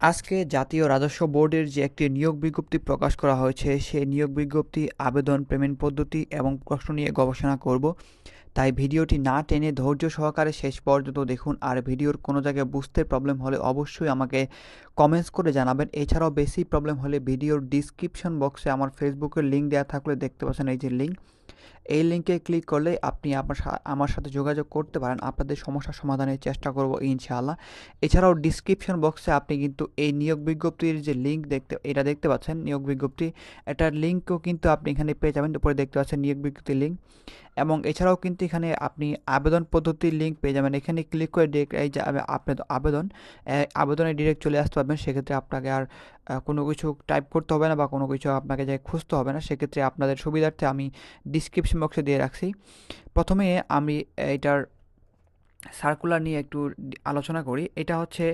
আজকে জাতীয় রাজস্ব বোর্ডের যে একটি নিয়োগ বিজ্ঞপ্তি প্রকাশ করা হয়েছে, সেই নিয়োগ বিজ্ঞপ্তি আবেদন, পেমেন্ট পদ্ধতি এবং প্রশ্ন নিয়ে গবেষণা করব। তাই ভিডিওটি না টেনে ধৈর্য সহকারে শেষ পর্যন্ত দেখুন। আর ভিডিওর কোনো জায়গায় বুঝতে প্রবলেম হলে অবশ্যই আমাকে কমেন্টস করে জানাবেন। এছাড়াও বেশি প্রবলেম হলে ভিডিওর ডিসক্রিপশন বক্সে আমার ফেসবুকের লিঙ্ক দেওয়া থাকলে দেখতে পাচ্ছেন এই যে লিঙ্ক এই লিঙ্কে ক্লিক করলে আপনি সা- আমার সাথে যোগাযোগ করতে পারেন। আপনাদের সমস্যার সমাধানের চেষ্টা করব ইনশাআল্লাহ। এছাড়াও ডিসক্রিপশন বক্সে আপনি কিন্তু এই নিয়োগ বিজ্ঞপ্তির যে লিঙ্ক দেখতে, এটা দেখতে পাচ্ছেন। নিয়োগ বিজ্ঞপ্তি, এটার লিঙ্কও কিন্তু আপনি এখানে পেয়ে যাবেন। উপরে দেখতে পাচ্ছেন নিয়োগ বিজ্ঞপ্তির লিঙ্ক এবং এছাড়াও কিন্তু এখানে আপনি আবেদন পদ্ধতির লিঙ্ক পেয়ে যাবেন। এখানে ক্লিক করে ডিরেক্ট এই যে আবেদন আবেদনে ডিরেক্ট চলে আসতে পারবেন। সেক্ষেত্রে আপনাকে আর কোনো কিছু টাইপ করতে হবে না বা কোনো কিছু আপনাকে যাই খুঁজতে হবে না। সেক্ষেত্রে আপনাদের সুবিধার্থে আমি ডিসক্রিপশন বক্সে দিয়ে রাখছি। প্রথমে আমি এটার সার্কুলার নিয়ে একটু আলোচনা করি। এটা হচ্ছে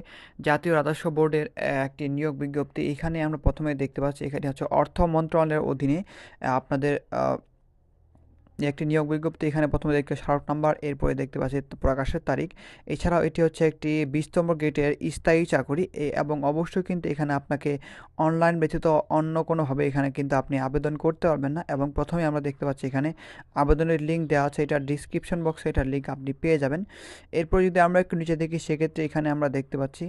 জাতীয় রাজস্ব বোর্ডের একটি নিয়োগ বিজ্ঞপ্তি। এখানে আমরা প্রথমে দেখতে পাচ্ছি, এখানে হচ্ছে অর্থ মন্ত্রণালয়ের অধীনে আপনাদের একটি নিয়োগ বিজ্ঞপ্তি। এখানে প্রথমে দেখতে স্মারক নাম্বার, এরপরে দেখতে পাচ্ছি প্রকাশের তারিখ। এছাড়াও এটি হচ্ছে একটি বিশতম গেটের স্থায়ী চাকরি এবং অবশ্যই কিন্তু এখানে আপনাকে অনলাইন ব্যতীত অন্য কোনোভাবে এখানে কিন্তু আপনি আবেদন করতে পারবেন না এবং প্রথমে আমরা দেখতে পাচ্ছি এখানে আবেদনের লিঙ্ক দেওয়া আছে। এটা ডিসক্রিপশন বক্সে এটার লিঙ্ক আপনি পেয়ে যাবেন। এরপর যদি আমরা একটু নিচে দেখি, সেক্ষেত্রে এখানে আমরা দেখতে পাচ্ছি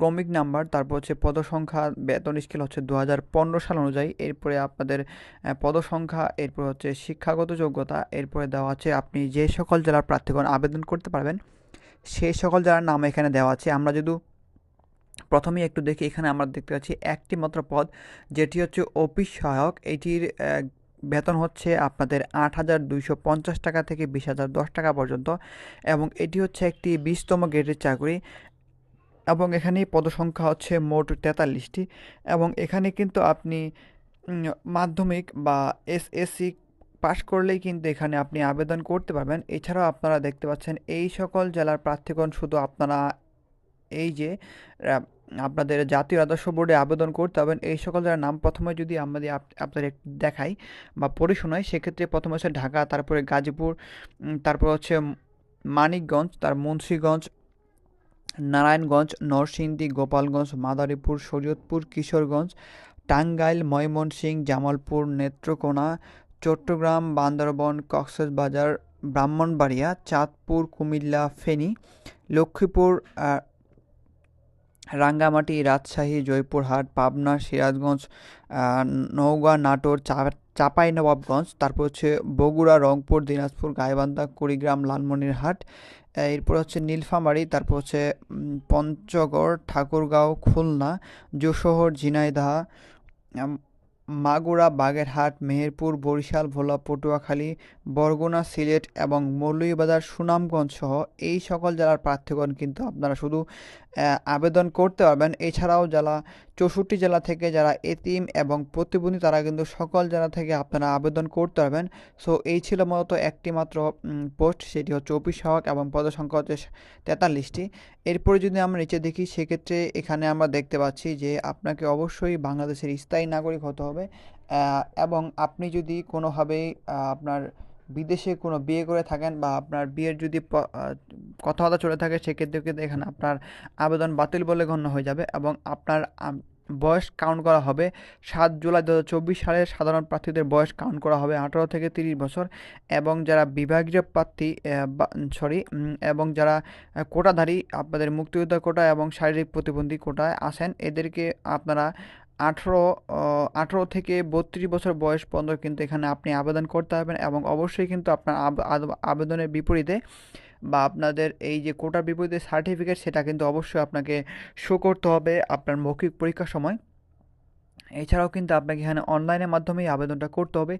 ক্রমিক নাম্বার, তারপর হচ্ছে পদসংখ্যা, বেতন স্কেল হচ্ছে দু হাজার পনেরো সাল অনুযায়ী। এরপরে আপনাদের পদসংখ্যা, এরপর হচ্ছে শিক্ষাগত যোগ্যতা, এরপরে দেওয়া আছে আপনি যে সকল জেলার প্রার্থীগণ আবেদন করতে পারবেন সেই সকল জেলার নাম এখানে দেওয়া আছে। আমরা যদি প্রথমেই একটু দেখি, এখানে আমরা দেখতে পাচ্ছি একটি মাত্র পদ, যেটি হচ্ছে অফিস সহায়ক। এটির বেতন হচ্ছে আপনাদের আট হাজার দুইশো পঞ্চাশ টাকা থেকে বিশ হাজার দশ টাকা পর্যন্ত এবং এটি হচ্ছে একটি বিশতম গ্রেডের চাকরি। এবং এখানে পদসংখ্যা হচ্ছে মোট তেতাল্লিশটি এবং এখানে কিন্তু আপনি মাধ্যমিক বা এসএসসি পাশ করলেই কিন্তু এখানে আপনি আবেদন করতে পারবেন। এছাড়াও আপনারা দেখতে পাচ্ছেন এই সকল জেলার প্রার্থীগণ শুধু আপনারা, এই যে আপনাদের জাতীয় আদর্শ বোর্ডে আবেদন করতে হবেন এই সকল জেলার নাম প্রথমে যদি আমাদের আপ- আপনাদের দেখাই বা পড়ে শোনাই, সেক্ষেত্রে প্রথমে হচ্ছে ঢাকা, তারপরে গাজীপুর তারপর হচ্ছে মানিকগঞ্জ, তার মুন্সিগঞ্জ নারায়ণগঞ্জ, নরসিংদী, গোপালগঞ্জ, মাদারীপুর শরীয়তপুর কিশোরগঞ্জ, টাঙ্গাইল, ময়মনসিংহ, জামালপুর, নেত্রকোনা, চট্টগ্রাম, বান্দরবন, কক্সবাজার, ব্রাহ্মণবাড়িয়া, চাঁদপুর, কুমিল্লা, ফেনী, লক্ষ্মীপুর রাঙ্গামাটি, রাজশাহী, জয়পুরহাট, পাবনা, সিরাজগঞ্জ নওগাঁ, নাটোর, চা- চাঁপাইনবাবগঞ্জ, তারপর হচ্ছে বগুড়া, রংপুর, দিনাজপুর, গাইবান্ধা, কুড়িগ্রাম, লালমনিরহাট এরপর হচ্ছে নীলফামারী, তারপর হচ্ছে পঞ্চগড়, ঠাকুরগাঁও, খুলনা যশোহর ঝিনাইদহ মাগুরা, বাগেরহাট, মেহেরপুর, বরিশাল, ভোলা, পটুয়াখালী, বরগুনা, সিলেট এবং মৌলভীবাজার সুনামগঞ্জ সহ এই সকল জেলার প্রার্থীগণ কিন্তু আপনারা শুধু আবেদন করতে পারবেন। এছাড়াও যারা চৌষট্টি জেলা থেকে যারা এতিম এবং প্রতিবন্ধী, তারা কিন্তু সকল জেলা থেকে আপনারা আবেদন করতে পারবেন। সো এই ছিল মূলত একটি মাত্র পোস্ট সেটি হচ্ছে অফিস সহায়ক এবং পদসংখ্যা হচ্ছে তেতাল্লিশটি। এরপরে যদি আমরা নিচে দেখি, সেক্ষেত্রে এখানে আমরা দেখতে পাচ্ছি যে আপনাকে অবশ্যই বাংলাদেশের স্থায়ী নাগরিক হতে হবে এবং আপনি যদি কোনোভাবেই আপনার বিদেশে কোনো বিয়ে করে থাকেন বা আপনার বিয়ের যদি কথাবার্তা চলে থাকে সেক্ষেত্রে কিন্তু এখানে আপনার আবেদন বাতিল বলে গণ্য হয়ে যাবে এবং আপনার বয়স কাউন্ট করা হবে সাত জুলাই দু হাজার চব্বিশ সালে সাধারণ প্রার্থীদের বয়স কাউন্ট করা হবে আঠারো থেকে তিরিশ বছর এবং যারা বিভাগীয় প্রার্থী সরি এবং যারা কোটাধারী, আপনাদের মুক্তিযোদ্ধা কোটা এবং শারীরিক প্রতিবন্ধী কোটায় আসেন, এদেরকে আপনারা আঠেরো আঠেরো থেকে বত্রিশ বছর বয়স পর্যন্ত কিন্তু এখানে আপনি আবেদন করতে পারবেন এবং অবশ্যই কিন্তু আপনার আব- আব- আবেদনের বিপরীতে বা আপনাদের এই যে কোটার বিপরীতে সার্টিফিকেট সেটা কিন্তু অবশ্যই আপনাকে শো করতে হবে আপনার মৌখিক পরীক্ষার সময়। এছাড়াও কিন্তু আপনাকে এখানে অনলাইনের মাধ্যমেই আবেদনটা করতে হবে।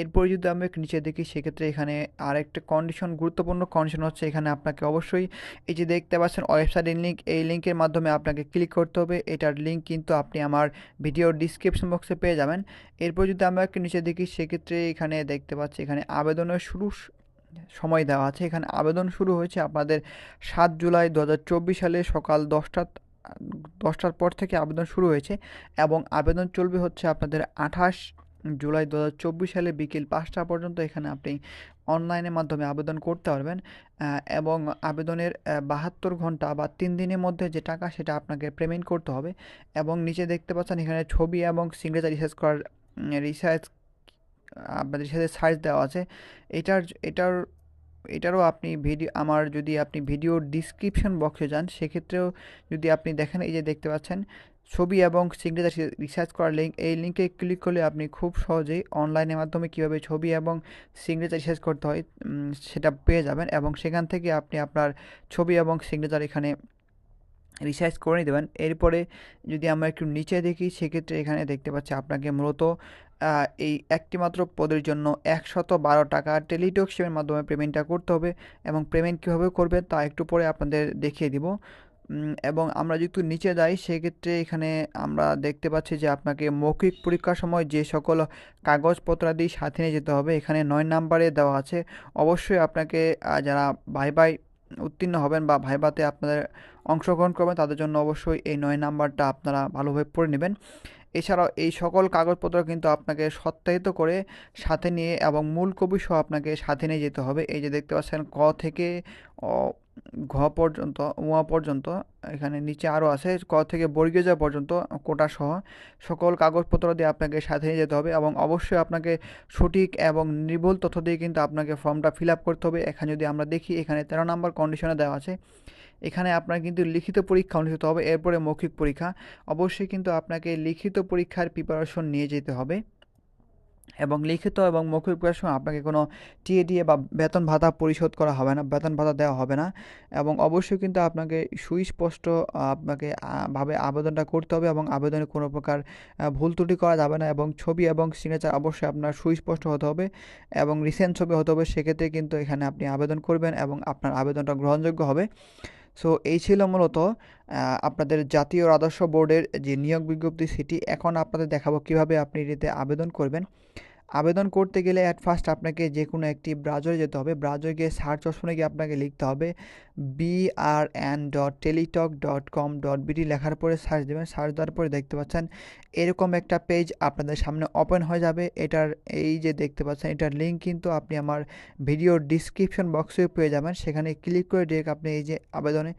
এরপরে যদি আমরা নিচে দেখি, সেক্ষেত্রে এখানে আরেকটা কন্ডিশন গুরুত্বপূর্ণ কন্ডিশন হচ্ছে এখানে আপনাকে অবশ্যই এই যে দেখতে পাচ্ছেন ওয়েবসাইটের লিঙ্ক এই লিঙ্কের মাধ্যমে আপনাকে ক্লিক করতে হবে। এটার লিঙ্ক কিন্তু আপনি আমার ভিডিওর ডিসক্রিপশন বক্সে পেয়ে যাবেন। এরপর যদি আমরা নিচে দেখি, সেক্ষেত্রে এখানে দেখতে পাচ্ছি, এখানে আবেদনের শুরু সময় দেওয়া আছে। এখানে আবেদন শুরু হয়েছে আপনাদের সাত জুলাই দু হাজার চব্বিশ সালে সকাল দশটা দশটার পর থেকে আবেদন শুরু হয়েছে এবং আবেদন চলবে হচ্ছে আপনাদের আঠাশ জুলাই দু হাজার চব্বিশ সালে বিকেল পাঁচটা পর্যন্ত এখানে আপনি অনলাইনের মাধ্যমে আবেদন করতে পারবেন এবং আবেদনের বাহাত্তর ঘণ্টা বা তিন দিনের মধ্যে যে টাকা সেটা আপনাকে পেমেন্ট করতে হবে এবং নিচে দেখতে পাচ্ছেন এখানে ছবি এবং সিগনেচার রিসার্চ করার রিসার্চ আপনাদের সাথে সার্চ দেওয়া আছে। এটার এটার এটারও আপনি ভিডিও আমার যদি আপনি ভিডিওর ডিসক্রিপশন বক্সে যান, সেক্ষেত্রেও যদি আপনি দেখেন, এই যে দেখতে পাচ্ছেন, ছবি এবং সিগনেচার রিসার্চ করার লিঙ্ক এই লিঙ্কে ক্লিক করলে আপনি খুব সহজেই অনলাইনের মাধ্যমে কীভাবে ছবি এবং সিগনেচার রিসার্চ করতে হয় সেটা পেয়ে যাবেন এবং সেখান থেকে আপনি আপনার ছবি এবং সিগনেচার এখানে রিসার্চ করে দেবেন এরপরে যদি আমরা একটু নিচে দেখি, সেক্ষেত্রে এখানে দেখতে পাচ্ছি আপনাকে মূলত এই একটি মাত্র পদের জন্য একশত বারো টাকা টেলিটক সিমের মাধ্যমে পেমেন্টটা করতে হবে এবং পেমেন্ট কীভাবে করবে তা একটু পরে আপনাদের দেখিয়ে দিব। এবং আমরা যদি নিচে যাই সেক্ষেত্রে এখানে আমরা দেখতে পাচ্ছি যে আপনাকে মৌখিক পরীক্ষার সময় যে সকল কাগজপত্রাদি সাথে নিয়ে যেতে হবে, এখানে নয় নাম্বারে দেওয়া আছে। অবশ্যই আপনাকে যারা বাই ভাই উত্তীর্ণ হবেন বা ভাইবাতে আপনাদের অংশগ্রহণ করবেন, তাদের জন্য অবশ্যই এই নয় নাম্বারটা আপনারা ভালোভাবে পড়ে নেবেন। এছাড়াও এই সকল কাগজপত্র কিন্তু আপনাকে সত্যায়িত করে সাথে নিয়ে এবং মূল কবি সহ আপনাকে সাথে নিয়ে যেতে হবে। এই যে দেখতে পাচ্ছেন ক থেকে ঘ পর্যন্ত উয়া পর্যন্ত, এখানে নিচে আরও আছে, ক থেকে বর্গীয় যা পর্যন্ত, কোটা সহ সকল কাগজপত্র দিয়ে আপনাকে সাথে নিয়ে যেতে হবে এবং অবশ্যই আপনাকে সঠিক এবং নির্ভুল তথ্য দিয়ে কিন্তু আপনাকে ফর্মটা ফিল আপ করতে হবে। এখানে যদি আমরা দেখি, এখানে তেরো নম্বর কন্ডিশনে দেওয়া আছে। এখানে আপনার কিন্তু লিখিত পরীক্ষা অনুষ্ঠিত হবে, এরপরে মৌখিক পরীক্ষা। অবশ্যই কিন্তু আপনাকে লিখিত পরীক্ষার প্রিপারেশন নিয়ে যেতে হবে। এবং লিখিত এবং মৌখিক পরীক্ষার সময় আপনাকে কোনো টিএডিএ বা বেতন ভাতা পরিশোধ করা হবে না, বেতন ভাতা দেওয়া হবে না। এবং অবশ্যই কিন্তু আপনাকে সুস্পষ্ট আপনাকে ভাবে আবেদনটা করতে হবে এবং আবেদনে কোনো প্রকার ভুল ত্রুটি করা যাবে না এবং ছবি এবং সিগনেচার অবশ্যই আপনার সুস্পষ্ট হতে হবে এবং রিসেন্ট ছবি হতে হবে। সেক্ষেত্রে কিন্তু এখানে আপনি আবেদন করবেন এবং আপনার আবেদনটা গ্রহণযোগ্য হবে। সো এই ছিল মূলত আপনাদের জাতীয় রাজস্ব বোর্ডের যে নিয়োগ বিজ্ঞপ্তি, সেটি এখন আপনাদের দেখাবো কীভাবে আপনি এটিতে আবেদন করবেন। আবেদন করতে গেলে অ্যাট ফার্স্ট আপনাকে যে কোনো একটি ব্রাউজারে যেতে হবে। ব্রাউজারে গিয়ে সার্চ অপশনে গিয়ে আপনাকে লিখতে হবে BRN dot Teletalk dot com dot BD লেখার পরে সার্চ দেবেন। সার্চ দেওয়ার পরে দেখতে পাচ্ছেন এরকম একটা পেজ আপনাদের সামনে ওপেন হয়ে যাবে। এটার এই যে দেখতে পাচ্ছেন, এটার লিঙ্ক কিন্তু আপনি আমার ভিডিওর ডিসক্রিপশন বক্সে পেয়ে যাবেন। সেখানে ক্লিক করে ডিরেক্ট আপনি এই যে আবেদনে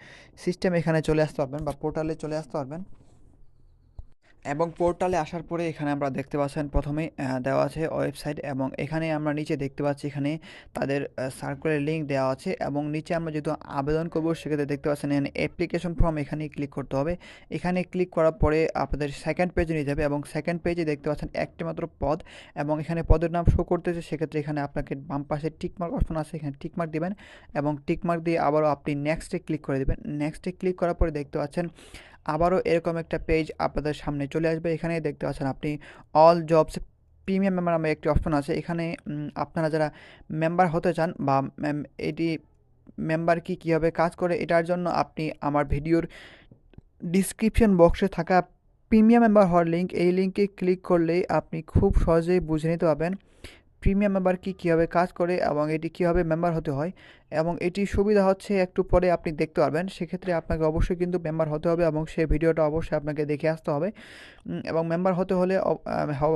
সিস্টেম এখানে চলে আসতে পারবেন বা পোর্টালে চলে আসতে পারবেন। এবং পোর্টালে আসার পরে এখানে আমরা দেখতে পাচ্ছেন প্রথমে দেওয়া আছে ওয়েবসাইট এবং এখানে আমরা নিচে দেখতে পাচ্ছি এখানে তাদের সার্কুলার লিঙ্ক দেওয়া আছে এবং নিচে আমরা যেহেতু আবেদন করব, সেক্ষেত্রে দেখতে পাচ্ছেন এখানে অ্যাপ্লিকেশন ফর্ম এখানে ক্লিক করতে হবে। এখানে ক্লিক করার পরে আপনাদের সেকেন্ড পেজে নিয়ে যাবে এবং সেকেন্ড পেজে দেখতে পাচ্ছেন একটি মাত্র পদ এবং এখানে পদের নাম শো করতেছে। সেক্ষেত্রে এখানে আপনাকে বাম পাশে টিকমার্ক অপশন আছে, এখানে টিকমার্ক দিবেন এবং টিকমার্ক দিয়ে আবারও আপনি নেক্সটে ক্লিক করে দেবেন। নেক্সটে ক্লিক করার পরে দেখতে পাচ্ছেন আবারও এরকম একটা পেজ আপনাদের সামনে চলে আসবে। এখানে দেখতে পাচ্ছেন আপনি অল জবস প্রিমিয়াম মেম্বার নামে একটি অপশন আছে। এখানে আপনারা যারা মেম্বার হতে চান বা এটি মেম্বার কি, কীভাবে কাজ করে, এটার জন্য আপনি আমার ভিডিওর ডিসক্রিপশন বক্সে থাকা প্রিমিয়াম মেম্বার হওয়ার লিঙ্ক এই লিঙ্কে ক্লিক করলেই আপনি খুব সহজেই বুঝে নিতে পারবেন প্রিমিয়াম মেম্বার কি, কীভাবে কাজ করে এবং এটি কীভাবে মেম্বার হতে হয়। এবং এটি সুবিধা হচ্ছে একটু পরে আপনি দেখতে পারবেন। সেক্ষেত্রে আপনাকে অবশ্যই কিন্তু মেম্বার হতে হবে এবং সেই ভিডিওটা অবশ্যই আপনাকে দেখে আসতে হবে। এবং মেম্বার হতে হলে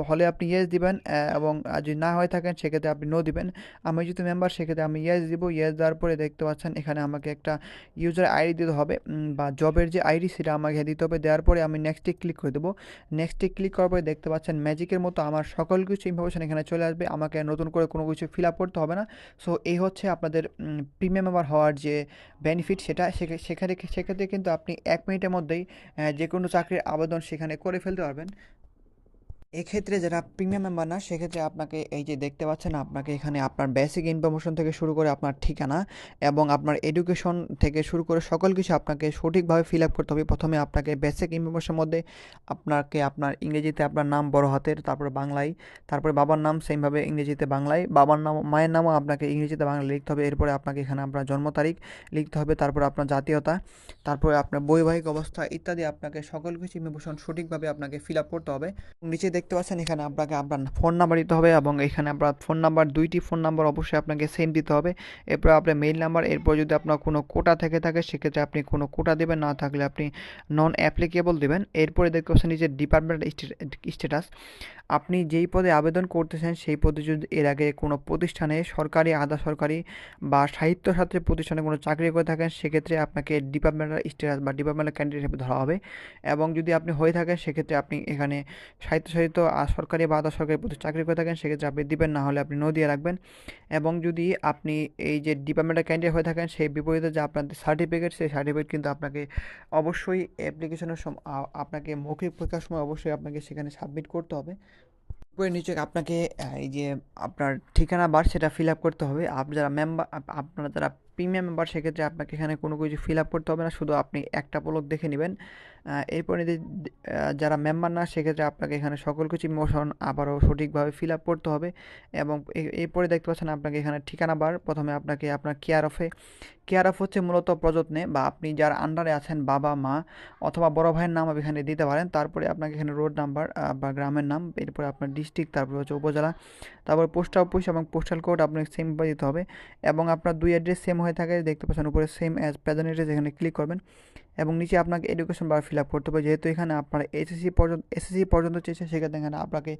হলে আপনি ইয়েস দিবেন এবং যদি না হয়ে থাকেন সেক্ষেত্রে আপনি নো দিবেন। আমি যদি মেম্বার সেক্ষেত্রে আমি ইয়েস দিব। ইয়েস দেওয়ার পরে দেখতে পাচ্ছেন এখানে আমাকে একটা ইউজার আইডি দিতে হবে বা জবের যে আইডি সেটা আমাকে দিতে হবে। দেওয়ার পরে আমি নেক্সটে ক্লিক করে দেবো। নেক্সটে ক্লিক করার পরে দেখতে পাচ্ছেন ম্যাজিকের মতো আমার সকল কিছু ইনফরমেশন এখানে চলে আসবে। আমাকে নতুন করে কোনো কিছু ফিল আপ করতে হবে না। সো এই হচ্ছে আপনাদের প্রিমিয়াম মেম্বার হওয়ার যে বেনিফিট সেটা সেখানে সেক্ষেত্রে কিন্তু আপনি এক মিনিটের মধ্যেই যে কোনো চাকরির আবেদন সেখানে করে ফেলতে পারবেন। এক্ষেত্রে যারা প্রিমিয়াম মেম্বার না, সেক্ষেত্রে আপনাকে এই যে দেখতে পাচ্ছেন, আপনাকে এখানে আপনার বেসিক ইনফরমেশন থেকে শুরু করে আপনার ঠিকানা এবং আপনার এডুকেশন থেকে শুরু করে সকল কিছু আপনাকে সঠিকভাবে ফিল আপ করতে হবে। প্রথমে আপনাকে বেসিক ইনফরমেশনের মধ্যে আপনাকে আপনার ইংরেজিতে আপনার নাম বড় হাতের, তারপরে বাংলায়, তারপরে বাবার নাম সেমভাবে ইংরেজিতে বাংলায়, বাবার নাম, মায়ের নামও আপনাকে ইংরেজিতে বাংলা লিখতে হবে। এরপরে আপনাকে এখানে আপনার জন্ম তারিখ লিখতে হবে, তারপরে আপনার জাতীয়তা, তারপরে আপনার বৈবাহিক অবস্থা ইত্যাদি আপনাকে সকল কিছু ইনফরমেশন সঠিকভাবে আপনাকে ফিল আপ করতে হবে। নিচে দেখতে পাচ্ছেন, এখানে আপনাকে আপনার ফোন নাম্বার দিতে হবে এবং এখানে আপনার ফোন নাম্বার দুইটি ফোন নাম্বার অবশ্যই আপনাকে সেন্ড দিতে হবে। এরপর আপনার মেইল নাম্বার এরপর যদি আপনার কোনো কোটা থেকে থাকে, সেক্ষেত্রে আপনি কোনো কোটা দেবেন, না থাকলে আপনি নন অ্যাপ্লিকেবল দেবেন। এরপরে দেখতে পাচ্ছেন নিজের ডিপার্টমেন্ট স্ট্যাটাস আপনি যেই পদে আবেদন করতেছেন, সেই পদে যদি এর আগে কোনো প্রতিষ্ঠানে সরকারি, আধা সরকারি বা সাহিত্য ছাত্রের প্রতিষ্ঠানে কোনো চাকরি করে থাকেন, সেক্ষেত্রে আপনাকে ডিপার্টমেন্টাল স্ট্যাটাস বা ডিপার্টমেন্টাল ক্যান্ডিডেট হিসেবে ধরা হবে এবং যদি আপনি হয়ে থাকেন, সেক্ষেত্রে আপনি এখানে সাহিত্য সাহিত্য সরকারি বা আধা সরকারি প্রতি চাকরি করে থাকেন, সেক্ষেত্রে আপনি দিবেন, না হলে আপনি নো রাখবেন এবং যদি আপনি এই যে ডিপার্টমেন্টাল ক্যান্ডিডেট হয়ে থাকেন, সেই বিপরীতে যে আপনাদের সার্টিফিকেট, সেই সার্টিফিকেট কিন্তু আপনাকে অবশ্যই অ্যাপ্লিকেশনের আপনাকে মৌখিক পরীক্ষার সময় অবশ্যই আপনাকে সেখানে সাবমিট করতে হবে। উপরে নিচে আপনাকে এই যে আপনার ঠিকানা বার সেটা ফিল আপ করতে হবে। আপনি যারা মেম্বার আপনারা যারা প্রিমিয়াম মেম্বার সেক্ষেত্রে আপনাকে এখানে কোনো কিছু ফিল আপ করতে হবে না। শুধু আপনি একটা পলক দেখে নেবেন। এরপরে যারা মেম্বার না, সেক্ষেত্রে আপনাকে এখানে সকল কিছু মোশন আবারও সঠিকভাবে ফিল আপ করতে হবে। এবং এরপরে দেখতে পাচ্ছেন আপনাকে এখানে ঠিকানা বার। প্রথমে আপনাকে আপনার কেয়ার অফে কেয়ার অফ হচ্ছে মূলত প্রযত্নে বা আপনি যার আন্ডারে আছেন বাবা, মা অথবা বড় ভাইয়ের নাম এখানে দিতে পারেন। তারপরে আপনাকে এখানে রোড নাম্বার বা গ্রামের নাম, এরপরে আপনার ডিস্ট্রিক্ট তারপরে হচ্ছে উপজেলা, তারপর পোস্ট অফিস এবং পোস্টাল কোড আপনাকে সেম দিতে হবে। এবং আপনার দুই অ্যাড্রেস সেম হয়ে থাকে দেখতে পাচ্ছেন উপরে সেম অ্যাজ প্যাদানিটিস এখানে ক্লিক করবেন। এবং নিচে আপনাকে এডুকেশন বার ফিল আপ করতে হবে। যেহেতু এখানে আপনার এইচএসসি পর্যন্ত এসএসসি পর্যন্ত চেয়েছে, সেক্ষেত্রে এখানে আপনাকে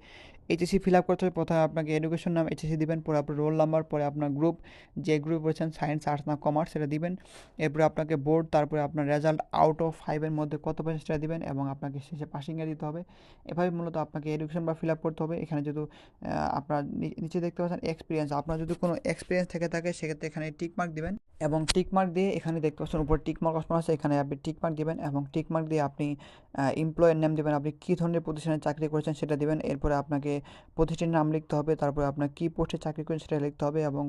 এইচএসসি ফিল আপ করতে হবে। প্রথমে আপনাকে এডুকেশন নাম এইচএসসি দিবেন, পরে আপনার রোল নাম্বার পরে আপনার গ্রুপ যে গ্রুপ রয়েছেন সায়েন্স আর্টস না কমার্স সেটা দিবেন। এরপরে আপনাকে বোর্ড তারপরে আপনার রেজাল্ট আউট অফ ফাইভের মধ্যে কত পার্সেন্ট দিবেন এবং আপনাকে শেষে পাসিংয়ে দিতে হবে। এভাবে মূলত আপনাকে এডুকেশন বার ফিল আপ করতে হবে। এখানে যেহেতু আপনার নিচে দেখতে পাচ্ছেন এক্সপিরিয়েন্স আপনার যদি কোনো এক্সপিরিয়েন্স থেকে থাকে, সেক্ষেত্রে এখানে টিক মার্ক দিবেন এবং টিক মার্ক দিয়ে এখানে দেখতে পাচ্ছেন উপর টিক মার্ক অপশন আছে। এখানে আপনি টিক মার্ক দিবেন এবং টিকমার্ক দিয়ে আপনি এমপ্লয়ের নাম দেবেন, আপনি কী ধরনের প্রতিষ্ঠানে চাকরি করেছেন সেটা দেবেন। এরপরে আপনাকে প্রতিষ্ঠানের নাম লিখতে হবে, তারপরে আপনার কী পোস্টে চাকরি করেন সেটা লিখতে হবে এবং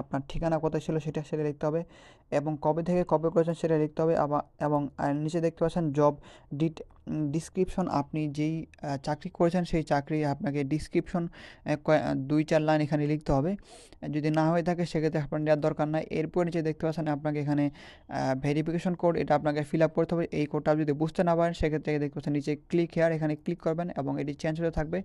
আপনার ঠিকানা কোথায় ছিল সেটা সেটা লিখতে হবে এবং কবে থেকে কবে করেছেন সেটা লিখতে হবে এবং নিচে দেখতে পাচ্ছেন জব ডিট ডিসক্রিপশন আপনি যেই চাকরি করেছেন সেই চাকরি আপনাকে ডিসক্রিপশন দুই চার লাইন এখানে লিখতে হবে। যদি না হয়ে থাকে সেক্ষেত্রে আপনার নেওয়ার দরকার নাই। এরপর নিচে দেখতে পাচ্ছেন আপনাকে এখানে ভেরিফিকেশন কোড এটা আপনাকে ফিল আপ করতে হবে। এই কোডটা যদি বুঝতে না পারেন সেক্ষেত্রে দেখতে পাচ্ছেন নিচে ক্লিক হেয়ার এখানে ক্লিক করবেন এবং এটি চেঞ্জ হতে থাকবে।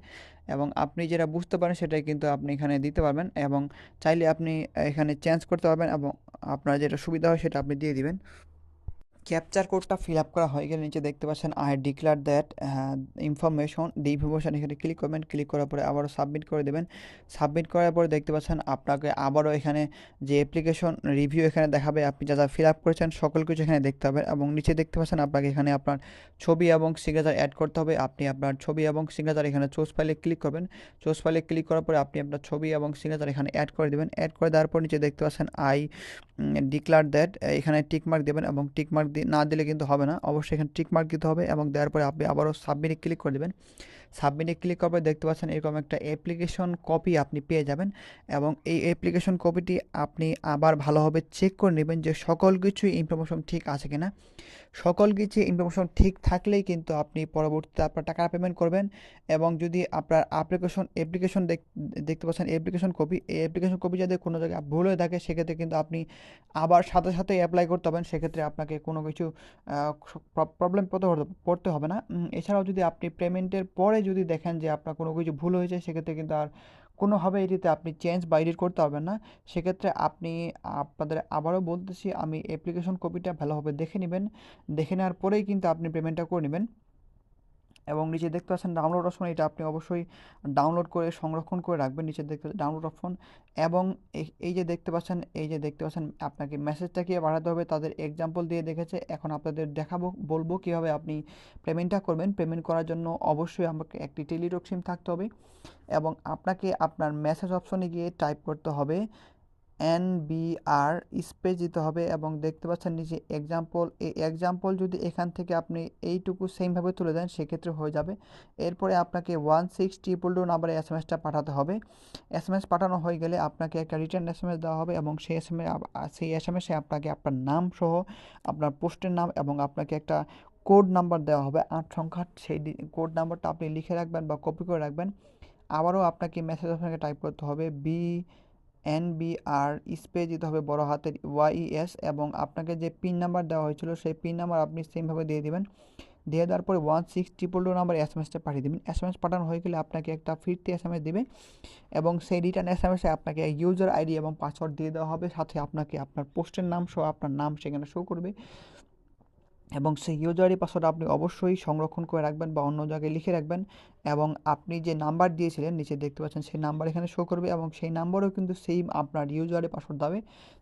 এবং আপনি যেটা বুঝতে পারেন সেটাই কিন্তু আপনি এখানে দিতে পারবেন এবং চাইলে আপনি এখানে চেঞ্জ করতে পারবেন এবং আপনার যেটা সুবিধা হয় সেটা আপনি দিয়ে দিবেন। ক্যাপচার কোডটা ফিল আপ করা হয়ে গেলে নিচে দেখতে পাচ্ছেন I declare that information information এখানে ক্লিক করবেন ক্লিক করার পরে আবারও সাবমিট করে দেবেন। সাবমিট করার পরে দেখতে পাচ্ছেন, আপনাকে আবারও এখানে যে অ্যাপ্লিকেশন রিভিউ এখানে দেখাবে, আপনি যা যা ফিল আপ করেছেন, সকল কিছু এখানে দেখতে হবে এবং নিচে দেখতে পাচ্ছেন, আপনাকে এখানে আপনার ছবি এবং সিগনেচার অ্যাড করতে হবে। আপনি আপনার ছবি এবং সিগনেচার এখানে চোজ ফাইলে ক্লিক করবেন। চোজ ফাইলে ক্লিক করার পরে আপনি আপনার ছবি এবং সিগনেচার এখানে অ্যাড করে দেবেন। অ্যাড করে দেওয়ার পর নিচে দেখতে পাচ্ছেন আই ডিক্লার দ্যাট এখানে টিকমার্ক দেবেন এবং টিক মার্ক না দিলে কিন্তু হবে না। অবশ্যই এখানে টিকমার্ক দিতে হবে এবং দেওয়ার পরে আপনি আবারও সাবমিটে ক্লিক করে দেবেন। সাবমিটে ক্লিক করবে, দেখতে পাচ্ছেন এরকম একটা অ্যাপ্লিকেশন কপি আপনি পেয়ে যাবেন এবং এই অ্যাপ্লিকেশন কপিটি আপনি আবার ভালোভাবে চেক করে নেবেন যে সকল কিছু ইনফরমেশন ঠিক আছে কিনা। সকল কিছু ইনফরমেশন ঠিক থাকলেই কিন্তু আপনি পরবর্তীতে আপনার টাকা পেমেন্ট করবেন এবং যদি আপনার অ্যাপ্লিকেশন অ্যাপ্লিকেশন দেখতে পাচ্ছেন অ্যাপ্লিকেশন কপি এই অ্যাপ্লিকেশন কপি যদি কোনো জায়গায় ভুল হয়ে থাকে, সেক্ষেত্রে কিন্তু আপনি আবার সাথে সাথে অ্যাপ্লাই করতে হবেন সেক্ষেত্রে আপনাকে কোনো কিছু প্রবলেম পড়তে হবে না। এছাড়াও যদি আপনি পেমেন্টের পরে যদি দেখেন যে আপনার কোনো কিছু ভুল হয়েছে, সেক্ষেত্রে কিন্তু আর কোনোভাবে এটিতে আপনি চেঞ্জ বা এডিট করতে পারবেন না। সেক্ষেত্রে আপনি, আপনাদের আবারও বলতেছি, আমি অ্যাপ্লিকেশন কপিটা ভালোভাবে দেখে নেবেন। দেখে নেওয়ার পরেই কিন্তু আপনি পেমেন্টটা করে নেবেন। এবং নিচে দেখতে পাচ্ছেন ডাউনলোড অপশন এটা আপনি অবশ্যই ডাউনলোড করে সংরক্ষণ করে রাখবেন নিচে দেখতে ডাউনলোড অপশন এবং এই যে দেখতে পাচ্ছেন, এই যে দেখতে পাচ্ছেন আপনাকে মেসেজটা কীভাবে বাড়াতে হবে, তাদের এক্সাম্পল দিয়ে দেখেছে। এখন আপনাদের দেখাবো, বলব কীভাবে আপনি পেমেন্টটা করবেন। পেমেন্ট করার জন্য অবশ্যই আমাকে একটি টেলিটক সিম থাকতে হবে এবং আপনাকে আপনার মেসেজ অপশনে গিয়ে টাইপ করতে হবে। এন বি আর স্পেস দিতে হবে এবং দেখতে পাচ্ছেন নিচে এক্সাম্পল এই এক্সাম্পল যদি এখান থেকে আপনি এইটুকু সেমভাবে তুলে দেন, সেক্ষেত্রে হয়ে যাবে। এরপরে আপনাকে ওয়ান সিক্স ট্রিপল টু নাম্বারে এস এম এসটা পাঠাতে হবে। এস এম এস পাঠানো হয়ে গেলে আপনাকে একটা রিটার্ন এস এম এস দেওয়া হবে এবং সেই এস এম সেই এস এম এসে আপনাকে আপনার নাম সহ আপনার পোস্টের নাম এবং আপনাকে একটা কোড নাম্বার দেওয়া হবে। আট সংখ্যার সেই কোড নাম্বারটা আপনি লিখে রাখবেন বা কপি করে রাখবেন। আবারও আপনাকে মেসেজ আপনাকে টাইপ করতে হবে B N B R space দিতে হবে বড় হাতের ওয়াইএস এবং আপনাকে যে পিন নাম্বার দেওয়া হয়েছিল সেই পিন নাম্বার আপনি সেমভাবে দিয়ে দেবেন। দিয়ে দেওয়ার পরে one six triple two number S M এসটা পাঠিয়ে দেবেন। এস এম এস পাঠানো হয়ে গেলে আপনাকে একটা ফিরতি এস এম এস দেবে এবং সেই রিটার্ন এস এম এসে আপনাকে ইউজার আইডি এবং পাসওয়ার্ড দিয়ে দেওয়া হবে। সাথে আপনাকে আপনার পোস্টের নাম সহ আপনার নাম সেখানে শো করবে। এবং সেই ইউজার পাসওয়ার্ড আপনি অবশ্যই সংরক্ষণ করে রাখবেন বা অন্য জায়গায় লিখে রাখবেন এবং আপনি যে নাম্বার দিয়েছিলেন, নিচে দেখতে পাচ্ছেন সেই নাম্বার এখানে শো করবে এবং সেই নাম্বারও কিন্তু সেম আপনার ইউজার পাসওয়ার্ড দেবে।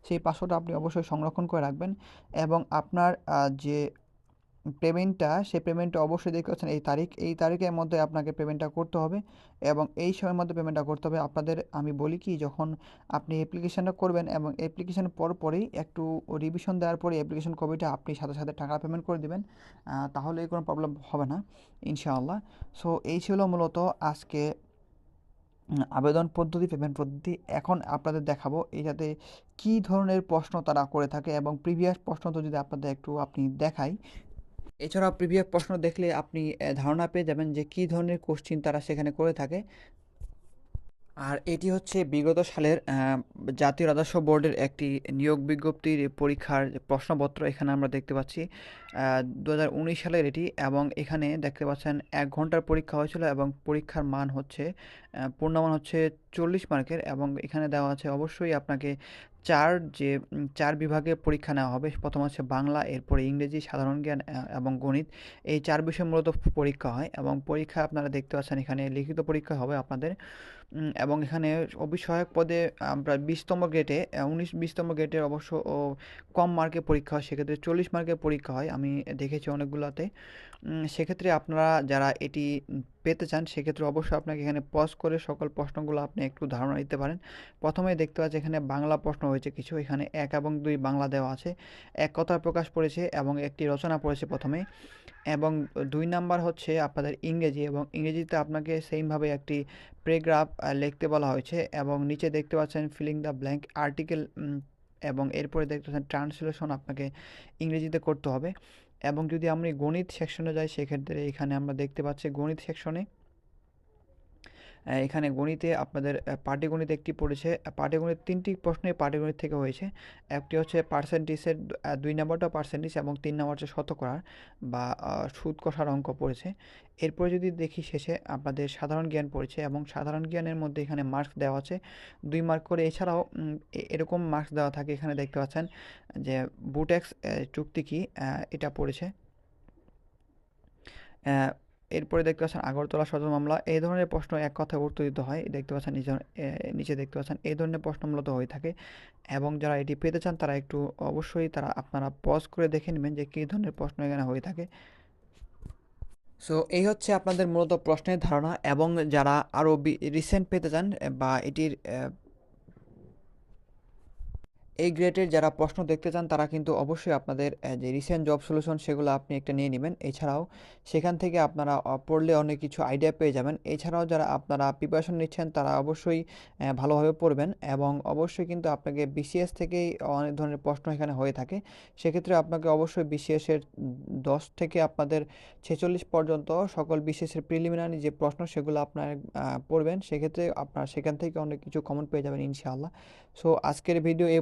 সেই পাসওয়ার্ড আপনি অবশ্যই সংরক্ষণ করে রাখবেন এবং আপনার যে পেমেন্টটা সেই পেমেন্টটা অবশ্যই দেখতে পাচ্ছেন, এই তারিখ, এই তারিখের মধ্যে আপনাকে পেমেন্টটা করতে হবে এবং এই সময়ের মধ্যে পেমেন্টটা করতে হবে। আপনাদের, আমি বলি কি, যখন আপনি অ্যাপ্লিকেশানটা করবেন এবং অ্যাপ্লিকেশান পর পরেই একটু রিভিশন দেওয়ার পরে অ্যাপ্লিকেশন কপিটা আপনি সাথে সাথে টাকা পেমেন্ট করে দেবেন তাহলে কোনো প্রবলেম হবে না, ইনশাআল্লাহ। সো এই ছিল মূলত আজকে আবেদন পদ্ধতি পেমেন্ট পদ্ধতি। এখন আপনাদের দেখাবো এটাতে কী ধরনের প্রশ্ন তারা করে থাকে এবং প্রিভিয়াস প্রশ্ন তো যদি আপনাদের একটু আপনি দেখাই এছাড়া প্রিভিয়াস প্রশ্ন দেখলে আপনি ধারণা পেয়ে যাবেন যে কী ধরনের কোশ্চিন তারা সেখানে করে থাকে। আর এটি হচ্ছে বিগত সালের জাতীয় রাজস্ব বোর্ডের একটি নিয়োগ বিজ্ঞপ্তির পরীক্ষার প্রশ্নপত্র। এখানে আমরা দেখতে পাচ্ছি দু হাজার উনিশ সালের এটি এবং এখানে দেখতে পাচ্ছেন এক ঘণ্টার পরীক্ষা হয়েছিল এবং পরীক্ষার মান হচ্ছে পূর্ণমান হচ্ছে চল্লিশ মার্কের এবং এখানে দেওয়া আছে, অবশ্যই আপনাকে চার যে চার বিভাগে পরীক্ষা নেওয়া হবে। প্রথম হচ্ছে বাংলা, এরপরে ইংরেজি, সাধারণ জ্ঞান এবং গণিত। এই চার বিষয় মূলত পরীক্ষা হয় এবং পরীক্ষা আপনারা দেখতে পাচ্ছেন এখানে লিখিত পরীক্ষা হবে আপনাদের। এবং এখানে অবিসহায়ক পদে আমরা বিশতম গেটে উনিশ বিশতম গেটের অবশ্য কম মার্কে পরীক্ষা হয়। সেক্ষেত্রে চল্লিশ মার্কের পরীক্ষা হয়। আমি দেখেছি অনেকগুলোতে। সেক্ষেত্রে আপনারা যারা এটি পেতে চান, সেক্ষেত্রে অবশ্যই আপনাকে এখানে পজ করে সকল প্রশ্নগুলো আপনি একটু ধারণা দিতে পারেন। প্রথমেই দেখতে পাচ্ছি এখানে বাংলা প্রশ্ন হয়েছে কিছু, এখানে এক এবং দুই বাংলা দেওয়া আছে। এক কথা প্রকাশ পড়েছে এবং একটি রচনা পড়েছে প্রথমে। এবং দুই নাম্বার হচ্ছে আপনাদের ইংরেজি এবং ইংরেজিতে আপনাকে সেইমভাবে একটি প্রেগ্রাফ লিখতে বলা হয়েছে এবং নিচে দেখতে পাচ্ছেন ফিলিং দ্য ব্ল্যাঙ্ক আর্টিকেল এবং এরপরে দেখতে পাচ্ছেন ট্রান্সলেশন আপনাকে ইংরেজিতে করতে হবে। এবং যদি আমরা গণিত সেকশনে যাই সেক্ষেত্রে এখানে আমরা দেখতে পাচ্ছি গণিত সেকশনে এখানে গণিতে আপনাদের পাটিগণিত একটি পড়েছে পাটিগণিত তিনটি প্রশ্নে পাটিগণিত থেকে হয়েছে। একটি হচ্ছে পার্সেন্টেজের দুই নম্বরটা পার্সেন্টেজ এবং তিন নম্বর হচ্ছে শতকরার বা সুদ কষার অঙ্ক পড়েছে। এরপরে যদি দেখি শেষে, আপনাদের সাধারণ জ্ঞান পড়েছে এবং সাধারণ জ্ঞানের মধ্যে এখানে মার্কস দেওয়া আছে। দুই মার্ক করে এছাড়াও এরকম মার্কস দেওয়া থাকে এখানে দেখতে পাচ্ছেন যে বুটেক্স চুক্তি কি এটা পড়েছে। এরপরে দেখতে পাচ্ছেন আগরতলা সদর মামলা। এই ধরনের প্রশ্ন এক কথায় উত্তর দিতে হয়। দেখতে পাচ্ছেন নিচে নিচে দেখতে পাচ্ছেন এই ধরনের প্রশ্ন মূলত হয়ে থাকে এবং যারা এটি পেতে চান তারা একটু অবশ্যই তারা আপনারা পজ করে দেখে নেবেন যে কী ধরনের প্রশ্ন এখানে হয়ে থাকে। সো এই হচ্ছে আপনাদের মূলত প্রশ্নের ধারণা এবং যারা আরও রিসেন্ট পেতে চান বা এটির এই গ্রেডের যারা প্রশ্ন দেখতে চান, তারা কিন্তু অবশ্যই আপনাদের যে রিসেন্ট জব সলিউশন সেগুলো আপনি একটা নিয়ে নেবেন। এছাড়াও সেখান থেকে আপনারা পড়লে অনেক কিছু আইডিয়া পেয়ে যাবেন। এছাড়াও যারা আপনারা প্রিপারেশন নিচ্ছেন, তারা অবশ্যই ভালোভাবে পড়বেন এবং অবশ্যই কিন্তু আপনাকে বিসিএস থেকেই অনেক ধরনের প্রশ্ন এখানে হয়ে থাকে। সেক্ষেত্রে আপনাকে অবশ্যই বিসিএসের দশ থেকে আপনাদের ছেচল্লিশ পর্যন্ত সকল বিসিএসের প্রিলিমিনারি যে প্রশ্ন সেগুলো আপনার পড়বেন। সেক্ষেত্রে আপনার সেখান থেকে অনেক কিছু কমন পেয়ে যাবেন ইনশাআল্লাহ। সো আজকের ভিডিও এই